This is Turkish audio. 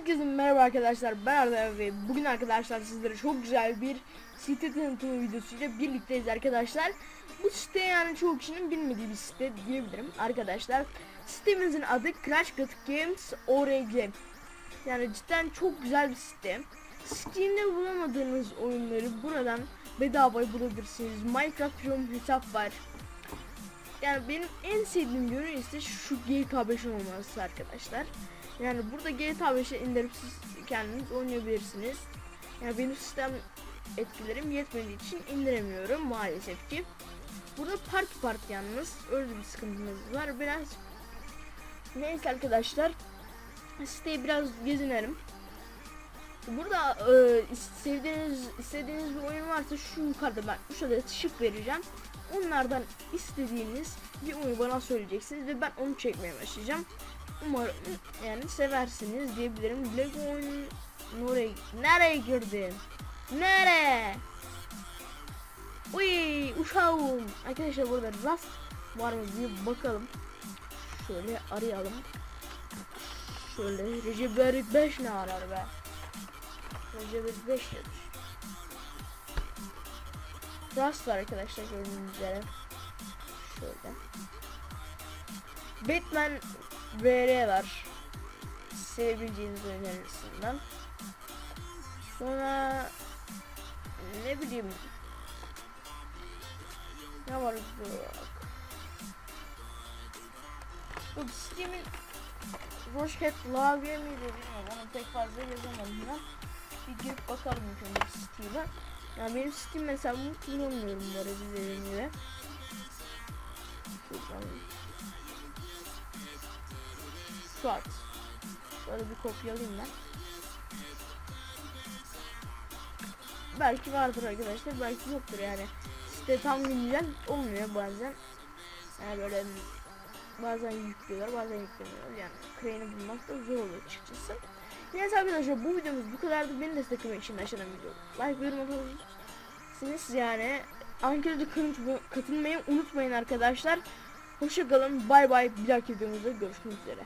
Herkese merhaba arkadaşlar ben Arda ve bugün arkadaşlar sizlere çok güzel bir site tanıtımı videosuyla birlikteyiz arkadaşlar. Bu site yani çoğu kişinin bilmediği bir site diyebilirim arkadaşlar. Sitemizin adı Crash Cut Games ORG. Yani cidden çok güzel bir site. Steam'de bulamadığınız oyunları buradan bedava bulabilirsiniz. Minecraft hesap var. Yani benim en sevdiğim yönü ise şu GTA 5'in olması arkadaşlar. Yani burada GTA 5'e indirip siz kendiniz oynayabilirsiniz. Yani benim sistem etkilerim yetmediği için indiremiyorum maalesef ki. Burada parti parti yalnız öyle bir sıkıntımız var biraz. Neyse arkadaşlar siteyi biraz gezinelim. Burada e, sevdiğiniz istediğiniz bir oyun varsa şu yukarıda ben 3 adet şık vereceğim. Onlardan istediğiniz bir oyunu bana söyleyeceksiniz ve ben onu çekmeye başlayacağım. Umarım yani seversiniz diyebilirim. Lego oyun nereye, nereye girdin? Nereye? Uy uşağım. Arkadaşlar burada rast var mı bir bakalım. Şöyle arayalım. Şöyle Recep Erik 5 ne arar be? Erik 5 yazmış. Rast var arkadaşlar gördüğünüz üzere. Şöyle. Batman VR var. Sevebileceğiniz oyun arasından. Sonra ne bileyim ne var bak. Bu Steam'in Rocket Lagye miydi bilmiyorum onu pek fazla yazamadım ben. Bir girip bakalım önce Steam'e. Yani benim Steam hesabımı kullanmıyorum bu arada dediğim gibi. Short. Şöyle bir kopyalayayım ben. Belki vardır arkadaşlar, belki yoktur yani. Site tam güncel olmuyor bazen. Yani böyle bazen yüklüyorlar, bazen yüklemiyorlar. Yani crane'i bulmak da zor oluyor açıkçası. Neyse arkadaşlar bu videomuz bu kadardı. Beni desteklemek için aşağıdan video like ve yorum atabilirsiniz. Yani ankete katılmayı unutmayın arkadaşlar. Hoşçakalın. Bay bay. Bir dahaki videomuzda görüşmek üzere.